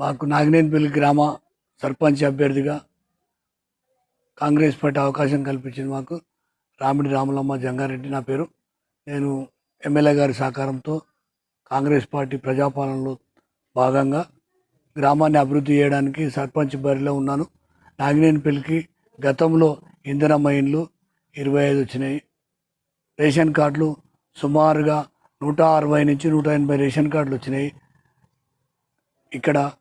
మాకు నాగినేనిపల్లి గ్రామ సర్పంచ్ అభ్యర్థిగా కాంగ్రెస్ పార్టీ అవకాశం కల్పించింది మాకు. రామిడి రాములమ్మ జంగారెడ్డి నా పేరు. నేను ఎమ్మెల్యే గారి సహకారంతో కాంగ్రెస్ పార్టీ ప్రజాపాలనలో భాగంగా గ్రామాన్ని అభివృద్ధి చేయడానికి సర్పంచ్ బరిలో ఉన్నాను. నాగినేనిపల్లికి గతంలో ఇంధన ఇండ్లు ఇరవై ఐదు వచ్చినాయి. రేషన్ కార్డులు సుమారుగా నూట అరవై నుంచి నూట ఎనభై రేషన్ కార్డులు వచ్చినాయి. ఇక్కడ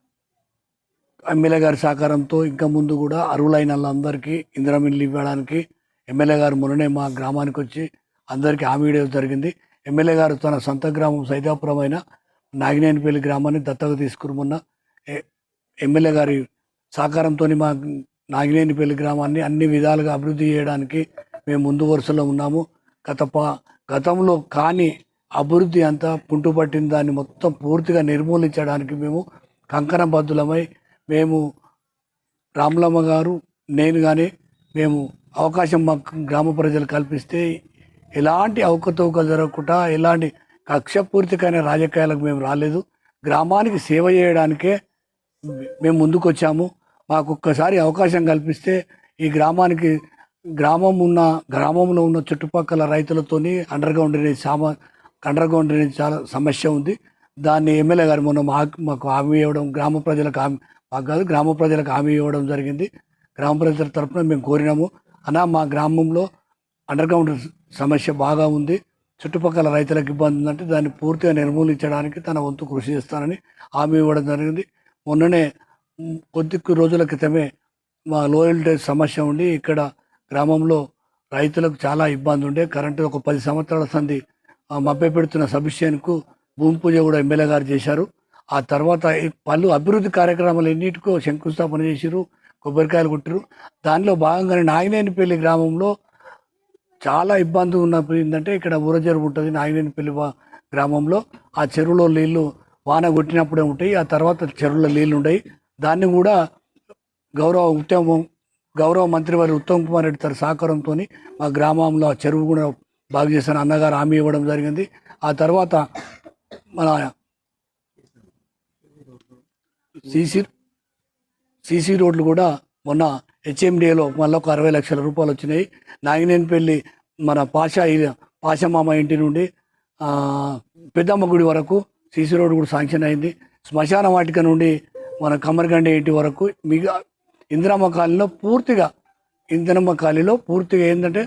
ఎమ్మెల్యే గారి సహకారంతో ఇంకా ముందు కూడా అరువులైన వాళ్ళందరికీ ఇందిరామిల్లు ఇవ్వడానికి ఎమ్మెల్యే గారు మొన్ననే మా గ్రామానికి వచ్చి అందరికీ హామీ ఇవ్వడం జరిగింది. ఎమ్మెల్యే గారు తన సొంత గ్రామం సైదాపురం అయిన నాగినేనిపల్లి గ్రామాన్ని దత్తత తీసుకుని ఎమ్మెల్యే గారి సహకారంతో మా నాగినేనిపల్లి గ్రామాన్ని అన్ని విధాలుగా అభివృద్ధి చేయడానికి మేము ముందు వరుసలో ఉన్నాము. గత గతంలో కాని అభివృద్ధి అంతా పుంటుపట్టిన దాన్ని మొత్తం పూర్తిగా నిర్మూలించడానికి మేము కంకణబద్ధులమై మేము రాములమ్మ గారు నేను కానీ మేము అవకాశం మాకు గ్రామ ప్రజలు కల్పిస్తే ఎలాంటి అవకతవకలు జరగకుండా ఎలాంటి కక్షపూర్తికైన రాజకీయాలకు మేము రాలేదు. గ్రామానికి సేవ చేయడానికే మేము ముందుకు వచ్చాము మాకు ఒక్కసారి అవకాశం కల్పిస్తే ఈ గ్రామానికి గ్రామం ఉన్న గ్రామంలో ఉన్న చుట్టుపక్కల రైతులతోని అండర్గ్రౌండ్ అనేది సామా అండర్ చాలా సమస్య ఉంది. దాన్ని ఎమ్మెల్యే గారు మొన్న మాకు మాకు హామీ ఇవ్వడం గ్రామ ప్రజలకు హామీ మాకు కాదు గ్రామ ప్రజలకు హామీ ఇవ్వడం జరిగింది. గ్రామ ప్రజల తరఫున మేము కోరినాము. అన్నా మా గ్రామంలో అండర్గ్రౌండ్ సమస్య బాగా ఉంది. చుట్టుపక్కల రైతులకు ఇబ్బంది ఉందంటే దాన్ని పూర్తిగా నిర్మూలించడానికి తన వంతు కృషి చేస్తానని హామీ ఇవ్వడం జరిగింది. మొన్ననే కొద్ది రోజుల క్రితమే మా లోయల్టీ సమస్య ఉండి ఇక్కడ గ్రామంలో రైతులకు చాలా ఇబ్బంది ఉండే. కరెంటు ఒక పది సంవత్సరాల సంది మభ్య పెడుతున్న సబ్స్టేషన్కు భూమి పూజ కూడా ఎమ్మెల్యే గారు చేశారు. ఆ తర్వాత పలు అభివృద్ధి కార్యక్రమాలు ఎన్నిటికో శంకుస్థాపన చేసిరు కొబ్బరికాయలు కొట్టిరు దానిలో భాగంగానే నాగినేనిపల్లి గ్రామంలో చాలా ఇబ్బంది ఉన్నప్పుడు ఏంటంటే ఇక్కడ ఊర చెరువు ఉంటుంది నాగినేనిపల్లి గ్రామంలో. ఆ చెరువులో నీళ్ళు వాన కొట్టినప్పుడే ఉంటాయి ఆ తర్వాత చెరువులో నీళ్ళు ఉంటాయి దాన్ని కూడా గౌరవ ఉత్తమం గౌరవ మంత్రి వారి ఉత్తమ్ కుమార్ రెడ్డి తన సహకారంతో మా గ్రామంలో ఆ చెరువు కూడా బాగు చేశాను అన్నగారు హామీ ఇవ్వడం జరిగింది. ఆ తర్వాత మన సీసీ సీసీ రోడ్లు కూడా మొన్న హెచ్ఎండిఏలో మళ్ళీ ఒక అరవై లక్షల రూపాయలు వచ్చినాయి. నాగినేనిపల్లి మన పాషా పాషమామ ఇంటి నుండి పెద్దమ్మ గుడి వరకు సీసీ రోడ్డు కూడా శాంక్షన్ అయింది. శ్మశాన వాటిక నుండి మన కమ్మరిగండి ఇంటి వరకు మిగతా ఇందిరమ్మ కాలనీలో పూర్తిగా ఇందిరమ్మ కాలనీలో పూర్తిగా ఏంటంటే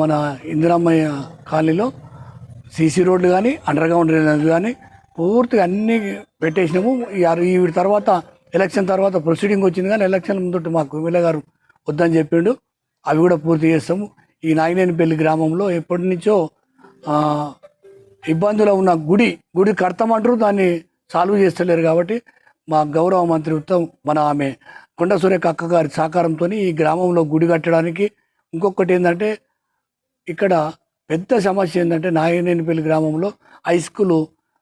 మన ఇందిరమ్మ కాలనీలో సీసీ రోడ్లు కానీ అండర్ గ్రౌండ్ డ్రైనేజ్ కానీ పూర్తిగా అన్నీ పెట్టేసినాము. ఈ తర్వాత ఎలక్షన్ తర్వాత ప్రొసీడింగ్ వచ్చింది కానీ ఎలక్షన్ ముందు మాకు ఎమ్మెల్యే గారు వద్దని చెప్పిండు. అవి కూడా పూర్తి చేస్తాము. ఈ నాగినేనిపల్లి గ్రామంలో ఎప్పటి నుంచో ఇబ్బందులు ఉన్న గుడి గుడి కడతామంటారు దాన్ని సాల్వ్ చేస్తలేరు కాబట్టి మా గౌరవ మంత్రి ఉత్తమ్ మన ఆమె కొండ సురేఖ అక్క గారి సహకారంతో ఈ గ్రామంలో గుడి కట్టడానికి ఇంకొకటి ఏంటంటే ఇక్కడ పెద్ద సమస్య ఏంటంటే నాగనేనిపల్లి గ్రామంలో హై స్కూల్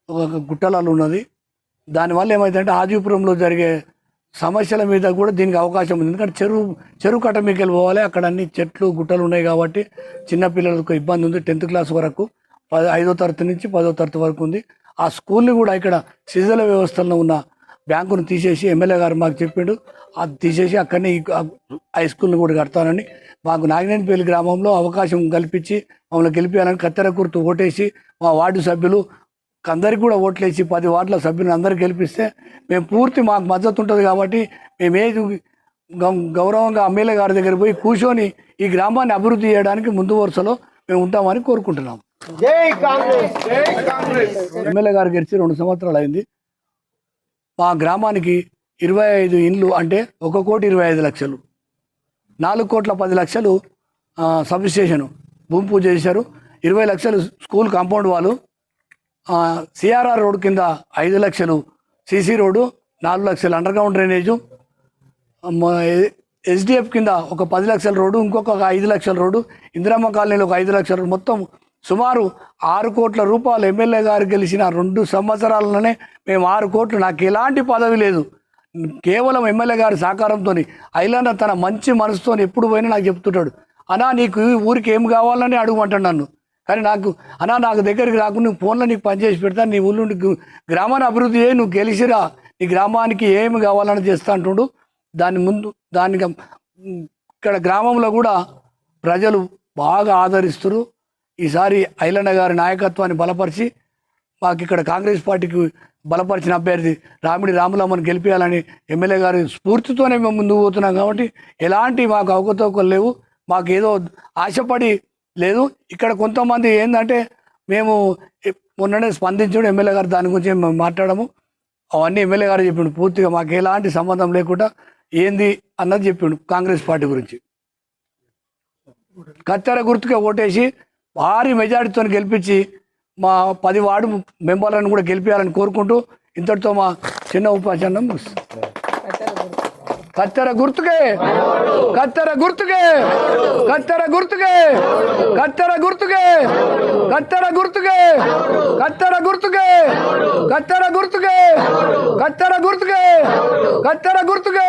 ఒక గుట్టలాలు ఉన్నది. దానివల్ల ఏమైందంటే ఆదిపురంలో జరిగే సమస్యల మీద కూడా దీనికి అవకాశం ఉంది. ఎందుకంటే చెరువు చెరువు కట్ట మీకెళ్ళి పోవాలి. అక్కడ అన్ని చెట్లు గుట్టలు ఉన్నాయి కాబట్టి చిన్నపిల్లలకు ఇబ్బంది ఉంది టెన్త్ క్లాస్ వరకు. పద ఐదో తరగతి నుంచి పదో తరగతి వరకు ఉంది. ఆ స్కూల్ని కూడా ఇక్కడ శిథిల వ్యవస్థలో ఉన్న బ్యాంకును తీసేసి ఎమ్మెల్యే గారు మాకు చెప్పిండు. అది తీసేసి అక్కడనే హై స్కూల్ని కూడా కడతానని మాకు నాగినేనిపల్లి గ్రామంలో అవకాశం కల్పించి మమ్మల్ని గెలిపించాలని కత్తెర గుర్తు ఓటేసి మా వార్డు సభ్యులు అందరికి కూడా ఓట్లేసి పది వార్డుల సభ్యులను అందరికి గెలిపిస్తే మేము పూర్తి మాకు మద్దతు ఉంటుంది కాబట్టి మేము ఏది గౌరవంగా ఎమ్మెల్యే గారి దగ్గర పోయి కూర్చొని ఈ గ్రామాన్ని అభివృద్ధి చేయడానికి ముందు వరుసలో మేము ఉంటామని కోరుకుంటున్నాం. ఎమ్మెల్యే గారు గెలిచి రెండు సంవత్సరాలు అయింది. మా గ్రామానికి ఇరవై ఐదు ఇండ్లు అంటే ఒక కోటి ఇరవై ఐదు లక్షలు. నాలుగు కోట్ల పది లక్షలు సబ్ స్టేషన్ భూమి పూజ చేశారు. ఇరవై లక్షలు స్కూల్ కాంపౌండ్ వాళ్ళు. సిఆర్ఆర్ రోడ్ కింద ఐదు లక్షలు సిసి రోడ్డు నాలుగు లక్షలు అండర్ గ్రౌండ్ డ్రైనేజు ఎస్డిఎఫ్ కింద ఒక పది లక్షల రోడ్డు ఇంకొక ఐదు లక్షల రోడ్డు ఇందిరామ్మ కాలనీలో ఒక ఐదు లక్షల రోడ్డు. మొత్తం సుమారు ఆరు కోట్ల రూపాయలు ఎమ్మెల్యే గారు గెలిచిన రెండు సంవత్సరాలలోనే మేము ఆరు కోట్లు. నాకు ఎలాంటి పదవి లేదు. కేవలం ఎమ్మెల్యే గారి సహకారంతో అయిలన్న తన మంచి మనసుతో ఎప్పుడు పోయినా నాకు చెప్తుంటాడు అన్నా నీకు ఊరికి ఏం కావాలని అడుగుమంటాడు నన్ను. కానీ నాకు అన్నా నాకు దగ్గరికి రాకుండా నువ్వు ఫోన్లో నీకు పనిచేసి పెడతాను నీ ఊళ్ళో గ్రామాన్ని అభివృద్ధి చేయి నువ్వు గెలిచిరా నీ గ్రామానికి ఏమి కావాలని చేస్తా అంటుండు. దాని ముందు దానికి ఇక్కడ గ్రామంలో కూడా ప్రజలు బాగా ఆదరిస్తారు. ఈసారి ఐలన్న గారి నాయకత్వాన్ని బలపరిచి మాకు ఇక్కడ కాంగ్రెస్ పార్టీకి బలపరిచిన అభ్యర్థి రామిడి రాములమ్మని గెలిపించాలని ఎమ్మెల్యే గారి స్ఫూర్తితోనే మేము ముందుకు పోతున్నాం కాబట్టి ఎలాంటి మాకు అవకతవకలు లేవు. మాకు ఏదో ఆశపడి లేదు. ఇక్కడ కొంతమంది ఏంటంటే మేము మొన్ననే స్పందించడం ఎమ్మెల్యే గారు దాని గురించి మేము మాట్లాడము. అవన్నీ ఎమ్మెల్యే గారు చెప్పిండు. పూర్తిగా మాకు ఎలాంటి సంబంధం లేకుండా ఏంది అన్నది చెప్పిండు కాంగ్రెస్ పార్టీ గురించి. కత్తెర గుర్తుగా ఓటేసి భారీ మెజారిటీతో గెలిపించి మా పది వార్డు మెంబర్లను కూడా గెలిపించాలని కోరుకుంటూ ఇంతటితో మా చిన్న ఉపాసనం ముగిస్తుంది. కత్తెర గుర్తుకే కత్తెర గుర్తుకే కత్తెర గుర్తుకే కత్తెర గుర్తుకే కత్తెర గుర్తుకే కత్తెర గుర్తుకే కత్తెర గుర్తుకే కత్తెర గుర్తుకే కత్తెర గుర్తుకే